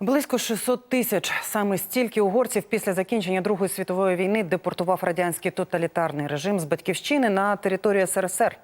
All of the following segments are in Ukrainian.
Близько 600 тисяч. Саме стільки угорців після закінчення Другої світової війни депортував радянський тоталітарний режим з батьківщини на територію СРСР.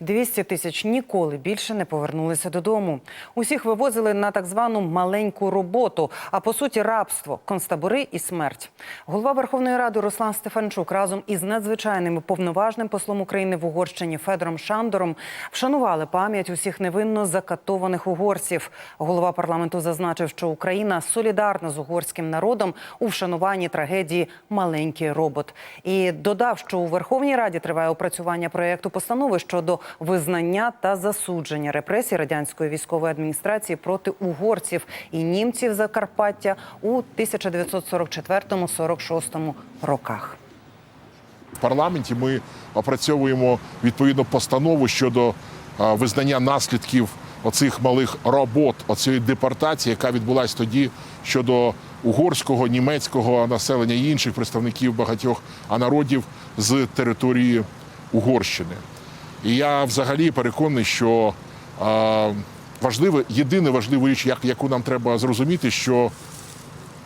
200 тисяч ніколи більше не повернулися додому. Усіх вивозили на так звану маленьку роботу, а по суті рабство, концтабори і смерть. Голова Верховної Ради Руслан Стефанчук разом із надзвичайним і повноважним послом України в Угорщині Федором Шандором вшанували пам'ять усіх невинно закатованих угорців. Голова парламенту зазначив, що Україна солідарна з угорським народом у вшануванні трагедії Маленький робот і додав, що у Верховній Раді триває опрацювання проєкту постанови щодо визнання та засудження репресій радянської військової адміністрації проти угорців і німців Закарпаття у 1944-46 роках. В парламенті ми опрацьовуємо відповідну постанову щодо визнання наслідків оцих малих робот, оцієї депортації, яка відбулася тоді щодо угорського, німецького населення і інших представників багатьох народів з території Угорщини. І я взагалі переконаний, що а, важливе, єдине важливу річ, як, яку нам треба зрозуміти, що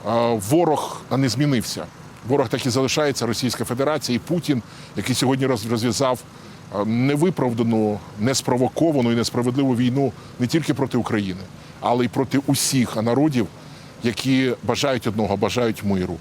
а, ворог не змінився. Ворог так і залишається Російська Федерація і Путін, який сьогодні розв'язав невиправдану, неспровоковану і несправедливу війну не тільки проти України, але й проти усіх народів, які бажають одного, бажають миру.